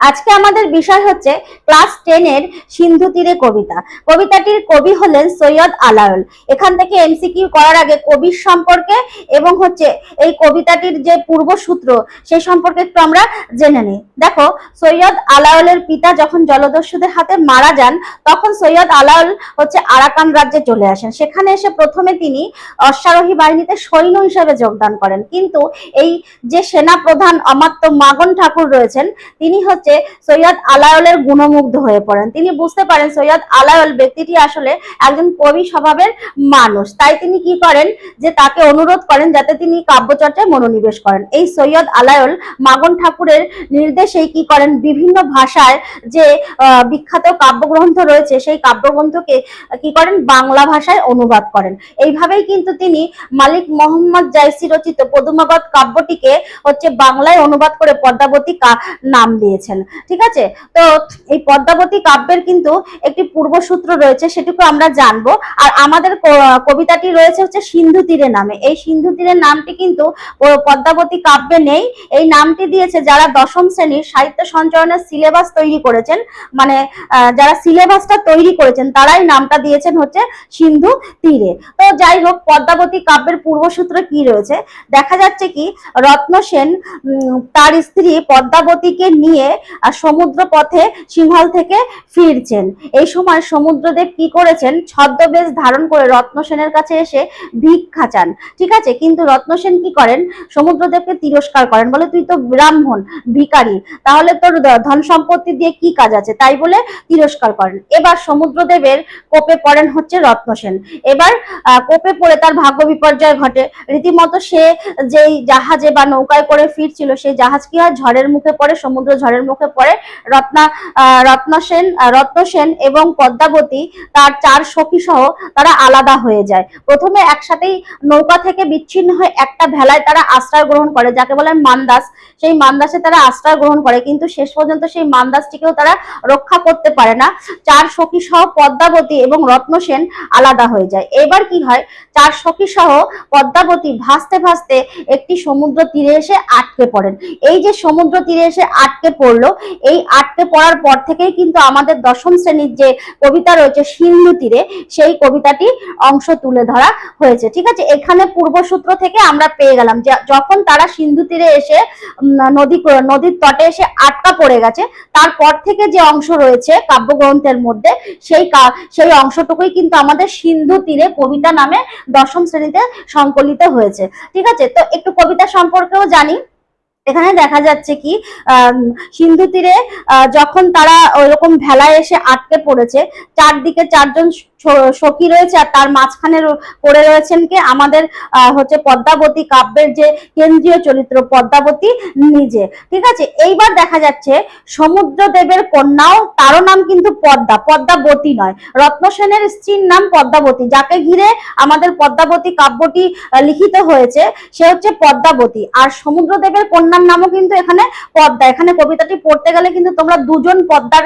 আজকে আমাদের বিষয় হচ্ছে ক্লাস টেনের সিন্ধু তীরে কবিতা। কবিতাটির কবি হলেন সৈয়দ আলাউল এখান থেকে এমসিকিউ করার আগে কবির সম্পর্কে এবং হচ্ছে এই কবিতাটির যে পূর্বসূত্র, সেই সম্পর্কে একটু আমরা জেনে নিই। দেখো, সৈয়দ আলাউলের পিতা যখন জলদস্যুদের হাতে মারা যান, তখন সৈয়দ আলাউল হচ্ছে আরাকান রাজ্যে চলে আসেন। সেখানে এসে প্রথমে তিনি অশ্বারোহী বাহিনীতে সৈন্য হিসেবে যোগদান করেন। কিন্তু এই যে সেনা প্রধান অমাত্য মাগন ঠাকুর রয়েছেন, তিনি হচ্ছে সৈয়দ আলায়লের গুণমুগ্ধ হয়ে পড়েন। তিনি বুঝতে পারেন সৈয়দ আলায়ল ব্যক্তিটি আসলে একজন কবি স্বভাবের মানুষ। তাই তিনি কি করেন যে তাকে অনুরোধ করেন যাতে তিনি কাব্যচর্চায় মনোনিবেশ করেন। এই সৈয়দ আলায়ল মাগন ঠাকুরের নির্দেশেই কি করেন? বিভিন্ন ভাষায় যে বিখ্যাত কাব্যগ্রন্থ রয়েছে, সেই কাব্যগ্রন্থকে কি করেন? বাংলা ভাষায় অনুবাদ করেন। এইভাবেই কিন্তু তিনি মালিক মোহাম্মদ জাইসি রচিত পদুমাবত কাব্যটিকে হচ্ছে বাংলায় অনুবাদ করে পদ্মাবতী নাম দিয়েছেন। ঠিক আছে? তো এই পদ্মাবতী কাব্যের কিন্তু একটি পূর্বসূত্র রয়েছে, সেটুকু আমরা জানব। আর আমাদের কবিতাটি রয়েছে হচ্ছে সিন্ধু তীরে নামে। এই সিন্ধু তীরের নামটি কিন্তু পদ্মাবতী কাব্যে নেই। এই নামটি দিয়েছে যারা দশম শ্রেণির সাহিত্য সঞ্চয়নের সিলেবাস তৈরি করেছেন মানে যারা সিলেবাসটা তৈরি করেছেন, তারাই নামটা দিয়েছেন হচ্ছে সিন্ধু তীরে। তো যাই হোক, পদ্মাবতী কাব্যের পূর্বসূত্র কি রয়েছে? দেখা যাচ্ছে কি, রত্ন সেন তার স্ত্রী পদ্মাবতীকে নিয়ে আর সমুদ্র পথে সিংহল থেকে ফিরছেন। এই সময় সমুদ্রদেব কি করেছেন? ছদ্মবেশ ধারণ করে রত্ন সেনের কাছে এসে ভিক্ষা চান। ঠিক আছে, কিন্তু রত্ন সেন কি করেন? সমুদ্রদেবকে তিরস্কার করেন, বলে, তুই তো ব্রাহ্মণ, ভিখারি। তাহলে তোর ধন সম্পত্তি দিয়ে কি কাজ আছে? তাই বলে তিরস্কার করেন। এবার সমুদ্রদেবের কোপে পড়েন হচ্ছে রত্নসেন। এবার কোপে পড়ে তার ভাগ্য বিপর্যয় ঘটে। রীতিমতো সে যেই জাহাজে বা নৌকায় করে ফিরছিল, সেই জাহাজ কি হয়? ঝড়ের মুখে পড়ে, সমুদ্র ঝড়ের মুখে পড়ে রত্না রত্ন সেন রত্ন সেন এবং পদ্মাবতী তার চার সখী সহ তারা আলাদা হয়ে যায়। প্রথমে একসাথেই নৌকা থেকে বিচ্ছিন্ন হয়ে একটা ভেলায় তারা আশ্রয় গ্রহণ করে, যাকে বলেন মান্দাস। সেই মান্দাসে তারা আশ্রয় গ্রহণ করে, কিন্তু শেষ পর্যন্ত সেই মান্দাসটিকেও তারা রক্ষা করতে পারে না। চার সখী সহ পদ্মাবতী এবং রত্ন সেন আলাদা হয়ে যায়। এবার কি হয়? চার সখী সহ পদ্মাবতী ভাসতে ভাসতে একটি সমুদ্র তীরে এসে আটকে পড়েন। এই যে সমুদ্র তীরে এসে আটকে পড়ল এই আটকে পড়ার পর থেকেই কিন্তু আমাদের দশম শ্রেণির যে কবিতা রয়েছে সিন্ধু তীরে সেই কবিতাটি অংশ তুলে ধরা হয়েছে। ঠিক আছে? এখানে পূর্বসূত্র থেকে আমরা পেয়ে গেলাম যে যখন তারা সিন্ধু তীরে এসে নদী, নদীর তটে এসে আটকা পড়ে গেছে, তারপর থেকে যে অংশ রয়েছে কাব্যগ্রন্থের মধ্যে, সেই সেই অংশটুকুই কিন্তু আমাদের সিন্ধু তীরে কবিতা নামে দশম শ্রেণীতে সংকলিত হয়েছে। ঠিক আছে? তো একটু কবিতা সম্পর্কেও জানি। এখানে দেখা যাচ্ছে কি সিন্ধু তীরে যখন তারা ওইরকম ভেলায় এসে আটকে পড়েছে, চারদিকে চারজন সখী রয়েছে আর তার মাঝখানে পড়ে রয়েছেন কে? আমাদের হচ্ছে পদ্মাবতী কাব্যের যে কেন্দ্রীয় চরিত্র, পদ্মাবতী নিজে। ঠিক আছে? এইবার দেখা যাচ্ছে সমুদ্র দেবের কন্যাও, তারও নাম কিন্তু পদ্মা, পদ্মাবতী নয়। রত্ন সেনের স্ত্রীর নাম পদ্মাবতী, যাকে ঘিরে আমাদের পদ্মাবতী কাব্যটি লিখিত হয়েছে, সে হচ্ছে পদ্মাবতী। আর সমুদ্রদেবের কন্যার নামও কিন্তু এখানে পদ্মা। এখানে কবিতাটি পড়তে গেলে কিন্তু তোমরা দুজন পদ্মার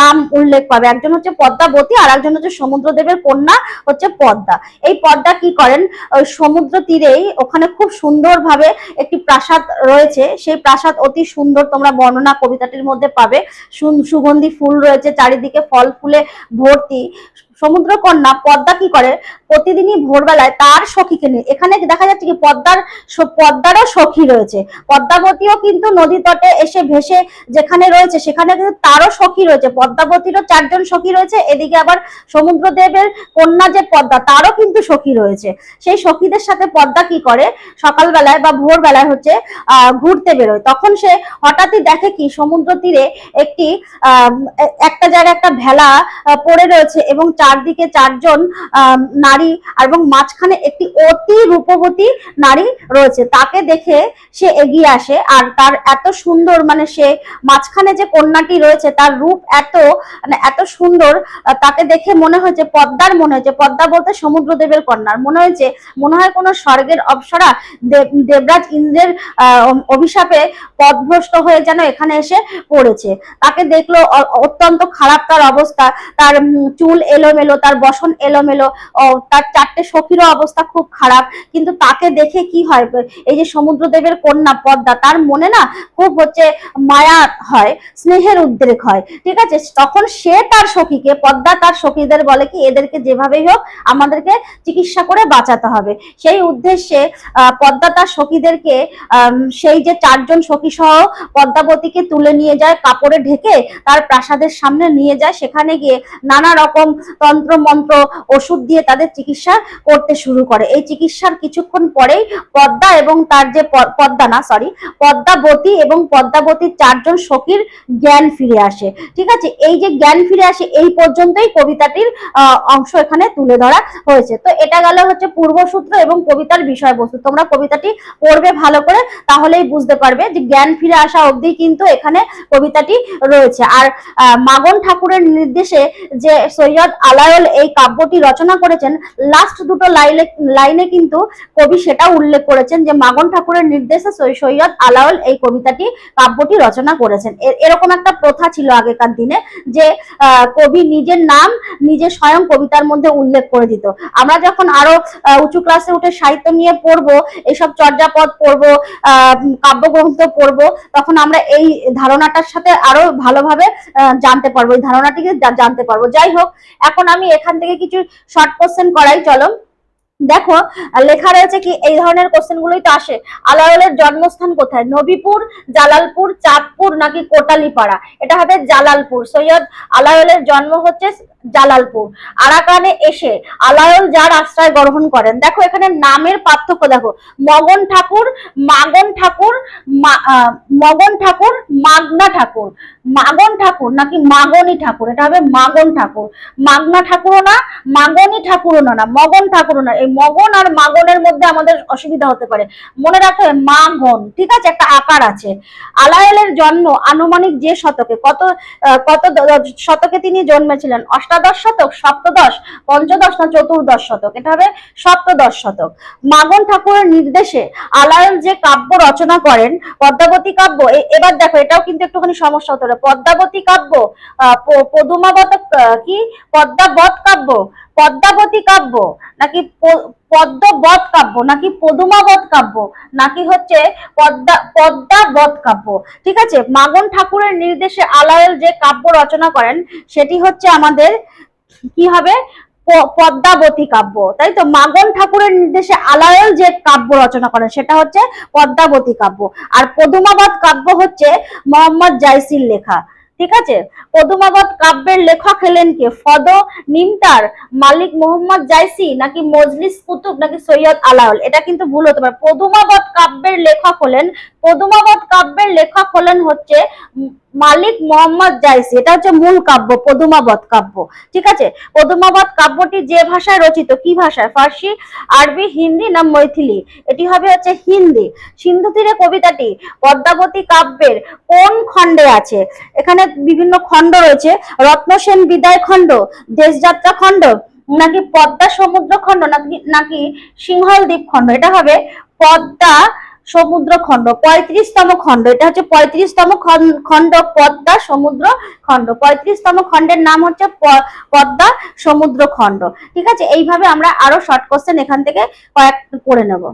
নাম উল্লেখ পাবে। একজন হচ্ছে পদ্মাবতী আর একজন হচ্ছে সমুদ্রদেবের কন্যা হচ্ছে পদ্মা। এই পদ্মা কি করেন? সমুদ্র তীরেই ওখানে খুব সুন্দরভাবে একটি প্রাসাদ রয়েছে। সেই প্রাসাদ অতি সুন্দর তোমরা বর্ণনা কবিতাটির মধ্যে পাবে। সুগন্ধি ফুল রয়েছে, চারিদিকে ফল ফুলে ভর্তি। সমুদ্র কন্যা পদ্মা কি করে? প্রতিদিনই ভোরবেলায় তার সখীকে নিয়ে এখানে দেখা যাচ্ছে কি পদ্মার পদ্মারও সখী রয়েছে। পদ্মাবতীও কিন্তু নদী তটে এসে ভেসে যেখানে রয়েছে, সেখানে কিন্তু তারও সখী রয়েছে। পদ্মাবতীরও চারজন সখী রয়েছে। এদিকে আবার সমুদ্রদেবের কন্যা যে পদ্মা, তারও কিন্তু সখী রয়েছে। সেই সখীদের সাথে পদ্মা কি করে? সকালবেলায় বা ভোরবেলায় হচ্ছে আহ ঘুরতে বেরোয়। তখন সে হঠাৎই দেখে কি সমুদ্র তীরে একটি আহ একটা জায়গায় একটা ভেলা পড়ে রয়েছে এবং চারদিকে চারজন নারী এবং মাঝখানে একটি অতি রূপবতী নারী রয়েছে। তাকে দেখে সে এগিয়ে আসে আর তার এত সুন্দর মানে সে মাঝখানে যে কন্যাটি রয়েছে তার রূপ এত মানে এত সুন্দর তাকে দেখে মনে হয়েছে পদ্মার, মনে হয়েছে পদ্মা বলতে সমুদ্রদেবের কন্যার। মনে হয়েছে মনে হয় কোনো স্বর্গের অপসরা দেব- দেবরাজ ইন্দ্রের অভিশাপে পথভ্রষ্ট হয়ে যেন এখানে এসে পড়েছে। তাকে দেখল অত্যন্ত খারাপ তার অবস্থা। তার চুল এলোমেলো এলোমেলো, তার বসন এলোমেলো তার চারটে সখীরও অবস্থা খুব খারাপ। কিন্তু তাকে দেখে কি হয়? এই যে সমুদ্রদেবের কন্যা পদ্মা, তার মনে না খুব হচ্ছে মায়া হয়, স্নেহের উদ্রেক হয়। ঠিক আছে? তখন সে তার সখীকে, পদ্মা তার সখীদের বলে কি, এদেরকে যেভাবেই হোক আমাদেরকে চিকিৎসা করে বাঁচাতে হবে। সেই উদ্দেশ্যে পদ্মা তার সখীদেরকে সেই যে চারজন সখী সহ পদ্মাবতীকে তুলে নিয়ে যায়, কাপড়ে ঢেকে তার প্রাসাদের সামনে নিয়ে যায়। সেখানে গিয়ে নানা রকম তন্ত্র মন্ত্র ওষুধ দিয়ে তাদের চিকিৎসা করতে শুরু করে। এই চিকিৎসার কিছুক্ষণ পরেই পদ্মা এবং তার যে পদ্মা না সরি পদ্মাবতী এবং পদ্মাবতীর চারজন সখীর জ্ঞান ফিরে আসে। ঠিক আছে? এই যে জ্ঞান ফিরে আসে, এই পর্যন্তই কবিতাটির অংশ এখানে তুলে ধরা হয়েছে। তো এটা গেল হচ্ছে পূর্বসূত্র এবং কবিতার বিষয়বস্তু। তোমরা কবিতাটি পড়বে ভালো করে, তাহলেই বুঝতে পারবে যে জ্ঞান ফিরে আসা অবধি কিন্তু এখানে কবিতাটি রয়েছে। আর মাগন ঠাকুরের নির্দেশে যে সৈয়দ আলায়ল এই কাব্যটি রচনা করেছেন লাস্ট দুটো লাইনে লাইনে কিন্তু কবি সেটা উল্লেখ করেছেন যে মাগন ঠাকুরের নির্দেশে সৈয়দ আলাওল এই কবিতাটি, কাব্যটি রচনা করেছেন। এরকম একটা প্রথা ছিল আগেকার দিনে যে কবি নিজের নাম নিজে স্বয়ং কবিতার মধ্যে উল্লেখ করে দিত। আমরা যখন আরও উঁচু ক্লাসে উঠে সাহিত্য নিয়ে পড়ব এইসব চর্যাপদ পড়ব কাব্যগ্রন্থ পড়ব, তখন আমরা এই ধারণাটার সাথে আরও ভালোভাবে জানতে পারব, এই ধারণাটিকে জানতে পারব। যাই হোক, এখন আমি এখান থেকে কিছু শর্ট কোশ্চেন করাই চলো। দেখো, লেখা রয়েছে কি, এই ধরনের কোশ্চেন গুলোই তো আসে। আলাওলের জন্মস্থান কোথায়? নবীপুর, জালালপুর, চাঁদপুর নাকি কোটালীপাড়া? এটা হবে জালালপুর। সৈয়দ আলাওলের জন্ম হচ্ছে জালালপুর। আরাকানে এসে আলাওল যার আশ্রয় গ্রহণ করেন। দেখো, এখানে নামের পার্থক্য দেখো। মগন ঠাকুর, মাগন ঠাকুর মগন ঠাকুর, মাগনা ঠাকুর। মাগন ঠাকুর নাকি মাগনি ঠাকুর? এটা হবে মাগন ঠাকুর। মাগনা ঠাকুরও না, মাগনি ঠাকুরও না, মগন ঠাকুরও না। এই মগন আর মাগনের মধ্যে আমাদের অসুবিধা হতে পারে। মনে রাখতে হবে মাগন, ঠিক আছে? একটা আকার আছে। আলায়েলের জন্ম আনুমানিক যে শতকে, কত কত শতকে তিনি জন্মেছিলেন? অষ্টাদশ শতক, সপ্তদশ, পঞ্চদশ না চতুর্দশ শতক? এটা হবে সপ্তদশ শতক। মাগন ঠাকুরের নির্দেশে আলায়েল যে কাব্য রচনা করেন, পদ্মাবতী কাব্য এবার দেখো, এটাও কিন্তু একটুখানি সমস্যা হতে পারে। পদ্মাবতী কাব্য পদুমাবত কি? পদ্মাবত কাব্য পদ্মাবতী কাব্য, নাকি প- পদ্মবত কাব্য, নাকি পদুমাবধ কাব্য, নাকি হচ্ছে পদ্মা পদ্মাবত কাব্য। ঠিক আছে? মাগন ঠাকুরের নির্দেশে আলায়েল যে কাব্য রচনা করেন, সেটি হচ্ছে আমাদের কি হবে? পদ্মাবতী কাব্য। তাই তো? মাগন ঠাকুরের নির্দেশে আলায়ল যে কাব্য রচনা করেন, সেটা হচ্ছে পদ্মাবতী কাব্য। আর পদুমাবত কাব্য হচ্ছে মোহাম্মদ জাইসির লেখা। ঠিক আছে? পদুমাবত কাব্যের লেখক হলেন কে? ফদ নিমতার মালিক মোহাম্মদ জাইসি নাকি মজলিস কুতুব নাকি সৈয়দ আলাউল? এটা কিন্তু ভুল হতে পারে। পদুমাবত কাব্যের লেখক হলেন পদুমাবত কাব্যের লেখক হলেন হচ্ছে মালিক মোহাম্মদ জাইসি। এটা হচ্ছে মূল কাব্য, পদুমাবত কাব্য। ঠিক আছে? পদুমাবত কাব্যটি যে ভাষায় রচিত? কি ভাষায়? ফার্সি, আরবি, হিন্দি না মৈথিলি? এটি হবে হচ্ছে হিন্দি। সিন্ধু তীরে কবিতাটি পদ্মাবতী কাব্যের কোন খণ্ডে আছে? এখানে বিভিন্ন খণ্ড রয়েছে। রত্নসেন বিদায় খণ্ড, দেশযাত্রা খণ্ড, নাকি পদ্মা সমুদ্র খণ্ড, নাকি নাকি সিংহল দ্বীপ খণ্ড? এটা হবে পদ্মা সমুদ্র খণ্ড পঁয়ত্রিশতম খণ্ড। এটা হচ্ছে পঁয়ত্রিশতম খণ্ড, পদ্মা সমুদ্র খণ্ড পঁয়ত্রিশতম খণ্ডের নাম হচ্ছে পদ্মা সমুদ্র খণ্ড ঠিক আছে? এইভাবে আমরা আরও শর্ট কোশ্চেন এখান থেকে কয়েক করে নেব।